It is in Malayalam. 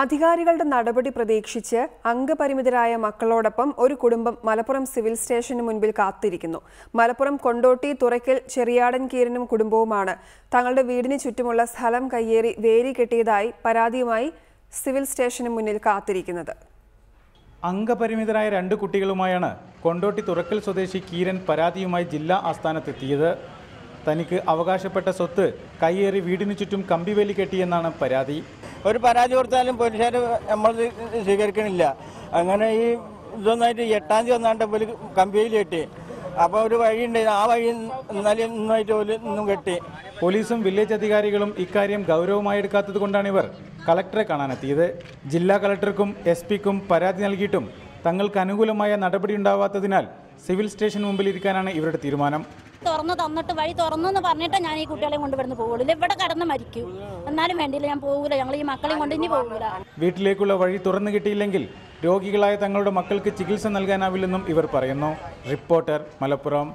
അധികാരികളുടെ നടപടി പ്രതീക്ഷിച്ച് അംഗപരിമിതരായ മക്കളോടൊപ്പം ഒരു കുടുംബം മലപ്പുറം സിവിൽ സ്റ്റേഷന് മുൻപിൽ കാത്തിരിക്കുന്നു. മലപ്പുറം കൊണ്ടോട്ടി തുറയ്ക്കൽ ചെറിയാടൻ കീരനും കുടുംബവുമാണ്. തങ്ങളുടെ വീടിന് ചുറ്റുമുള്ള സ്ഥലം കയ്യേറി വേരി കെട്ടിയതായി പരാതിയുമായി സിവിൽ സ്റ്റേഷന് മുന്നിൽ കാത്തിരിക്കുന്നത്. അംഗപരിമിതരായ രണ്ട് കുട്ടികളുമായാണ് കൊണ്ടോട്ടി തുറക്കൽ സ്വദേശി കീരൻ പരാതിയുമായി ജില്ലാ ആസ്ഥാനത്തെത്തിയത്. തനിക്ക് അവകാശപ്പെട്ട സ്വത്ത് കയ്യേറി വീടിനു ചുറ്റും കമ്പിവേലി കെട്ടിയെന്നാണ് പരാതി. ഒരു പരാതി കൊടുത്താലും പോലീസുകാർ നമ്മൾ സ്വീകരിക്കണില്ല. അങ്ങനെ ഈ ഇതൊന്നായിട്ട് എട്ടാം തീയതി ഒന്നാണ്ട് പോലും കമ്പിയിൽ കെട്ടി. അപ്പോൾ ഒരു വഴിയുണ്ട്. ആ വഴി ഇന്നലെ ഇന്നായിട്ട് ഇന്നും കെട്ടി. പോലീസും വില്ലേജ് അധികാരികളും ഇക്കാര്യം ഗൗരവമായി എടുക്കാത്തത് കൊണ്ടാണ് ഇവർ കളക്ടറെ കാണാനെത്തിയത്. ജില്ലാ കളക്ടർക്കും എസ് പിക്കും പരാതി നൽകിയിട്ടും തങ്ങൾക്ക് അനുകൂലമായ നടപടി ഉണ്ടാവാത്തതിനാൽ സിവിൽ സ്റ്റേഷൻ മുമ്പിൽ ഇരിക്കാനാണ് ഇവരുടെ തീരുമാനം. തുറന്നു തന്നിട്ട് വഴി തുറന്നു എന്ന് പറഞ്ഞിട്ട് ഞാൻ ഈ കുട്ടികളെയും കൊണ്ടുവരുന്ന പോകുള്ളൂ ഇവിടെ കടന്ന് മരിക്കും. എന്നാലും വേണ്ടിയില്ല ഞാൻ പോകൂല ഞങ്ങൾ ഈ മക്കളെയും കൊണ്ട് ഇനി പോകൂല വീട്ടിലേക്കുള്ള വഴി തുറന്നു കിട്ടിയില്ലെങ്കിൽ രോഗികളായ തങ്ങളുടെ മക്കൾക്ക് ചികിത്സ നൽകാനാവില്ലെന്നും ഇവർ പറയുന്നു. റിപ്പോർട്ടർ മലപ്പുറം.